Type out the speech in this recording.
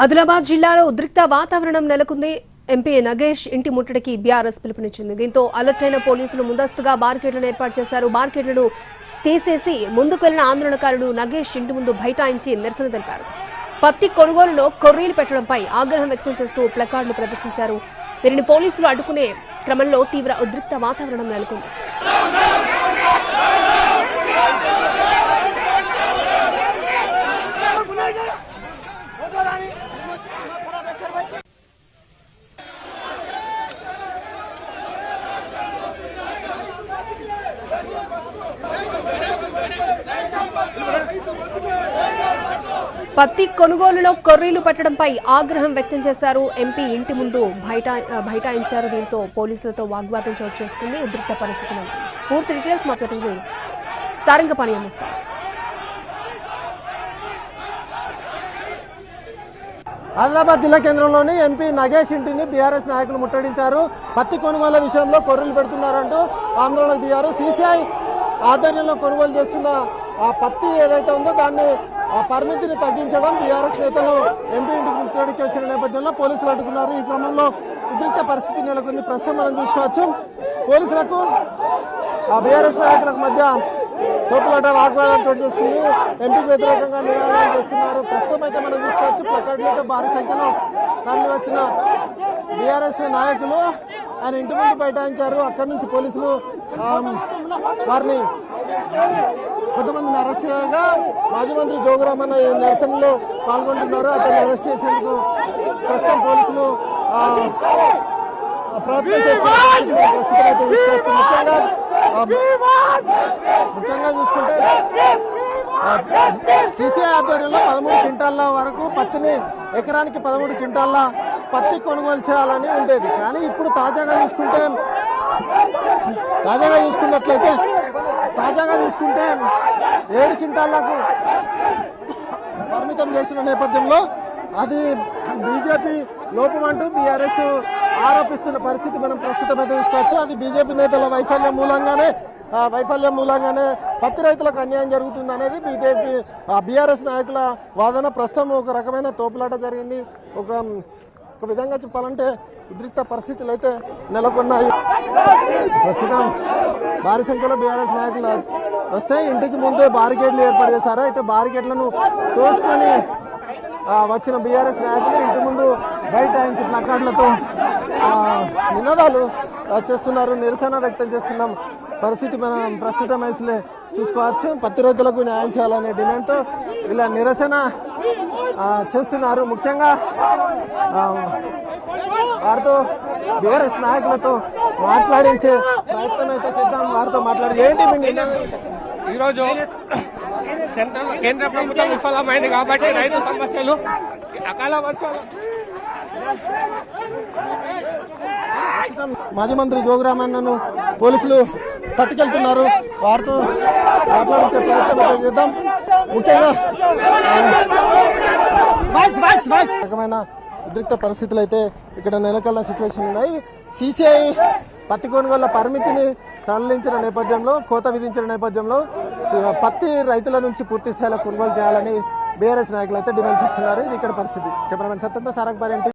ఆదిలాబాద్ జిల్లాలో ఉద్రిక్త వాతావరణం నెలకొంది. ఎంపీ నగేష్ ఇంటి ముట్టడికి బీఆర్ఎస్ పిలుపునిచ్చింది. దీంతో అలర్ట్ అయిన పోలీసులు ముందస్తుగా బార్కెట్లను ఏర్పాటు చేశారు. బార్కెట్లను తీసేసి ముందుకు వెళ్ళిన ఆందోళనకారులు నగేష్ ఇంటి ముందు బైఠాయించి నిరసన తెలిపారు. పత్తి కొనుగోలులో కొర్రీలు పెట్టడంపై ఆగ్రహం వ్యక్తం చేస్తూ ప్లకార్డులు ప్రదర్శించారు. వీరిని పోలీసులు అడ్డుకునే క్రమంలో తీవ్ర ఉద్రిక్త వాతావరణం నెలకొంది. పత్తి కొనుగోలులో కొర్రీలు పెట్టడంపై ఆగ్రహం వ్యక్తం చేశారు ఎంపీ ఇంటి ముందు బయట బైఠాయించారు దీంతో పోలీసులతో వాగ్వాదం చోటు చేసుకుంది ఉద్రిక్త పరిస్థితులు పూర్తి డీటెయిల్స్ మా ప్రతినిధి సారంగపాణి అందిస్తారు. ఆదిలాబాద్ జిల్లా కేంద్రంలోని ఎంపీ నగేష్ ఇంటిని బీఆర్ఎస్ నాయకులు ముట్టడించారు. పత్తి కొనుగోలు విషయంలో కొర్రలు పెడుతున్నారంటూ ఆందోళన దిగారు. సీసీఐ ఆధ్వర్యంలో కొనుగోలు చేస్తున్న ఆ పత్తి ఏదైతే ఉందో దాన్ని ఆ పరిమితిని తగ్గించడం బీఆర్ఎస్ నేతలు ఎంపీ ఇంటికి ముట్టడికి వచ్చిన నేపథ్యంలో పోలీసులు అడ్డుకున్నారు. ఈ క్రమంలో ఉద్రిక్త పరిస్థితి నెలకొంది. ప్రస్తుతం మనం చూసుకోవచ్చు. పోలీసులకు ఆ బీఆర్ఎస్ నాయకులకు మధ్య తోపులాట వాగ్వాదం చోటు చేసుకుంది ఎంపీకి వ్యతిరేకంగా నినాదాలు చేస్తున్నారు. ప్రస్తుతం అయితే మనం చూసుకోవచ్చు. ప్లకార్డులతో భారీ సంఖ్యలో తరలి వచ్చిన బీఆర్ఎస్ నాయకులు ఆయన ఇంటి ముందు బైఠాయించారు. అక్కడి నుంచి పోలీసులు వారిని కొంతమందిని అరెస్ట్ చేయగా మాజీ మంత్రి జోగురామన్న ఈ నిరసనలో పాల్గొంటున్నారు. అతన్ని అరెస్ట్ చేసేందుకు ప్రస్తుతం పోలీసులు ప్రయత్నం చేస్తున్నారు. ప్రస్తుతం అయితే ముఖ్యంగా ముఖ్యంగా చూసుకుంటే సిసిఐ ఆధ్వర్యంలో పదమూడు క్వింటాల వరకు పత్తిని ఎకరానికి పదమూడు క్వింటాల పత్తి కొనుగోలు చేయాలని ఉండేది. కానీ ఇప్పుడు తాజాగా చూసుకుంటే తాజాగా చూసుకున్నట్లయితే తాజాగా చూసుకుంటే ఏడు క్వింటాళ్ళకు పరిమితం చేసిన నేపథ్యంలో అది బీజేపీ లోపం అంటూ బీఆర్ఎస్ ఆరోపిస్తున్న పరిస్థితి మనం ప్రస్తుతం అయితే చూసుకోవచ్చు. అది బీజేపీ నేతల వైఫల్యం మూలంగానే వైఫల్యం మూలంగానే పత్తి రైతులకు అన్యాయం జరుగుతుంది అనేది బీజేపీ బీఆర్ఎస్ నాయకుల వాదన. ప్రస్తుతం ఒక రకమైన తోపులాట జరిగింది. ఒక ఒక విధంగా చెప్పాలంటే ఉద్రిక్త పరిస్థితులు అయితే నెలకొన్నాయి. ప్రస్తుతం భారీ సంఖ్యలో బీఆర్ఎస్ నాయకులు వస్తే ఇంటికి ముందే బారికేడ్లు ఏర్పాటు చేశారు. అయితే బారికేడ్లను తోసుకొని వచ్చిన బీఆర్ఎస్ నాయకులు ఇంటి ముందు బైఠాయించి ప్లకార్డులతో నినాదాలు చేస్తున్నారు. నిరసన వ్యక్తం చేస్తున్నాం. పరిస్థితి మనం ప్రస్తుతం అయితే చూసుకోవచ్చు. పత్తి రైతులకు న్యాయం చేయాలనే డిమాండ్తో ఇలా నిరసన చేస్తున్నారు. ముఖ్యంగా వారితో బీఆర్ఎస్ నాయకులతో మాట్లాడించే ప్రయత్నం అయితే చేద్దాం. వారితో మాట్లాడి ఏంటి? ఈరోజు సెంట్రల్ కేంద్ర ప్రభుత్వం విఫలమైంది కాబట్టి రైతు సమస్యలు అకాల వర్షాలు. మాజీ మంత్రి జోగురామన్నను పోలీసులు పట్టుకెళ్తున్నారు. వారితో మాట్లాడించే ప్రయత్నం చేద్దాం. ముఖ్యంగా రకమైన ఉద్రిక్త పరిస్థితులు అయితే ఇక్కడ నెలకొన్న సిచ్యువేషన్ ఉన్నాయి. సిసిఐ పత్తి కొనుగోళ్ళ పరిమితిని సడలించిన నేపథ్యంలో కోత విధించిన నేపథ్యంలో పత్తి రైతుల నుంచి పూర్తి స్థాయిలో కొనుగోలు చేయాలని బీఆర్ఎస్ నాయకులు అయితే డిమాండ్ చేస్తున్నారు. ఇది ఇక్కడ పరిస్థితి. కెమెరామెన్ సత్యంతో సారంగ్ పారేంటి